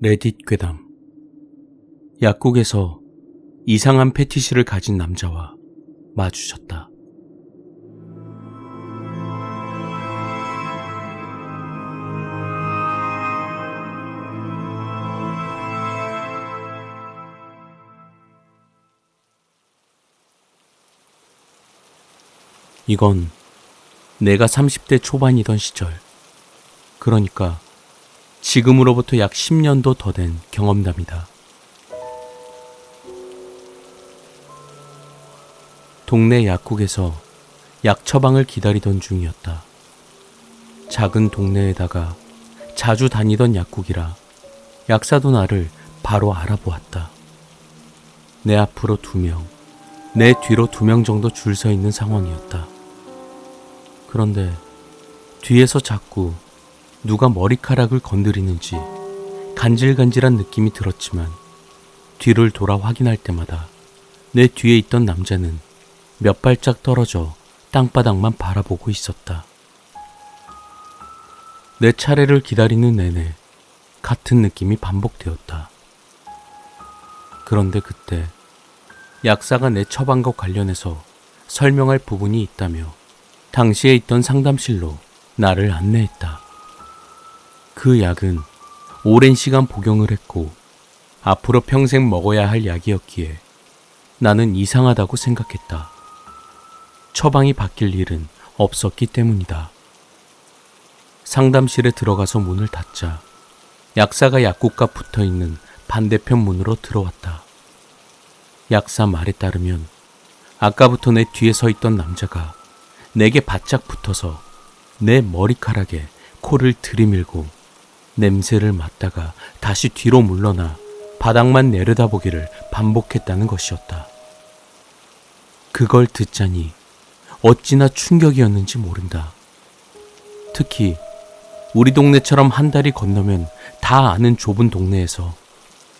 레딧 괴담 약국에서 이상한 패티시를 가진 남자와 마주쳤다. 이건 내가 30대 초반이던 시절. 그러니까 지금으로부터 약 10년도 더 된 경험담이다. 동네 약국에서 약 처방을 기다리던 중이었다. 작은 동네에다가 자주 다니던 약국이라 약사도 나를 바로 알아보았다. 내 앞으로 두 명, 내 뒤로 두 명 정도 줄 서 있는 상황이었다. 그런데 뒤에서 자꾸 누가 머리카락을 건드리는지 간질간질한 느낌이 들었지만 뒤를 돌아 확인할 때마다 내 뒤에 있던 남자는 몇 발짝 떨어져 땅바닥만 바라보고 있었다. 내 차례를 기다리는 내내 같은 느낌이 반복되었다. 그런데 그때 약사가 내 처방과 관련해서 설명할 부분이 있다며 당시에 있던 상담실로 나를 안내했다. 그 약은 오랜 시간 복용을 했고 앞으로 평생 먹어야 할 약이었기에 나는 이상하다고 생각했다. 처방이 바뀔 일은 없었기 때문이다. 상담실에 들어가서 문을 닫자 약사가 약국과 붙어 있는 반대편 문으로 들어왔다. 약사 말에 따르면 아까부터 내 뒤에 서 있던 남자가 내게 바짝 붙어서 내 머리카락에 코를 들이밀고 냄새를 맡다가 다시 뒤로 물러나 바닥만 내려다보기를 반복했다는 것이었다. 그걸 듣자니 어찌나 충격이었는지 모른다. 특히 우리 동네처럼 한 달이 건너면 다 아는 좁은 동네에서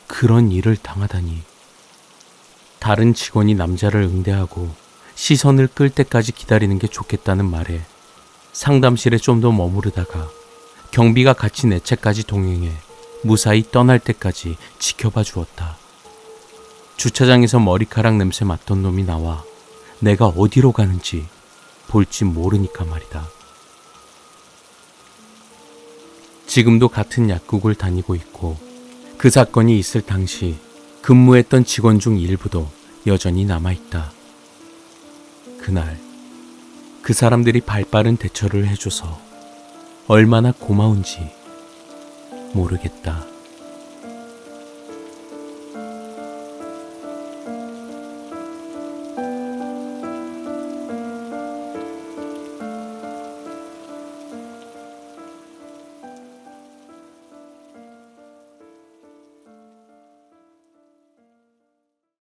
그런 일을 당하다니. 다른 직원이 남자를 응대하고 시선을 끌 때까지 기다리는 게 좋겠다는 말에 상담실에 좀 더 머무르다가 경비가 같이 내 채까지 동행해 무사히 떠날 때까지 지켜봐 주었다. 주차장에서 머리카락 냄새 맡던 놈이 나와 내가 어디로 가는지 볼지 모르니까 말이다. 지금도 같은 약국을 다니고 있고 그 사건이 있을 당시 근무했던 직원 중 일부도 여전히 남아있다. 그날 그 사람들이 발빠른 대처를 해줘서 얼마나 고마운지 모르겠다.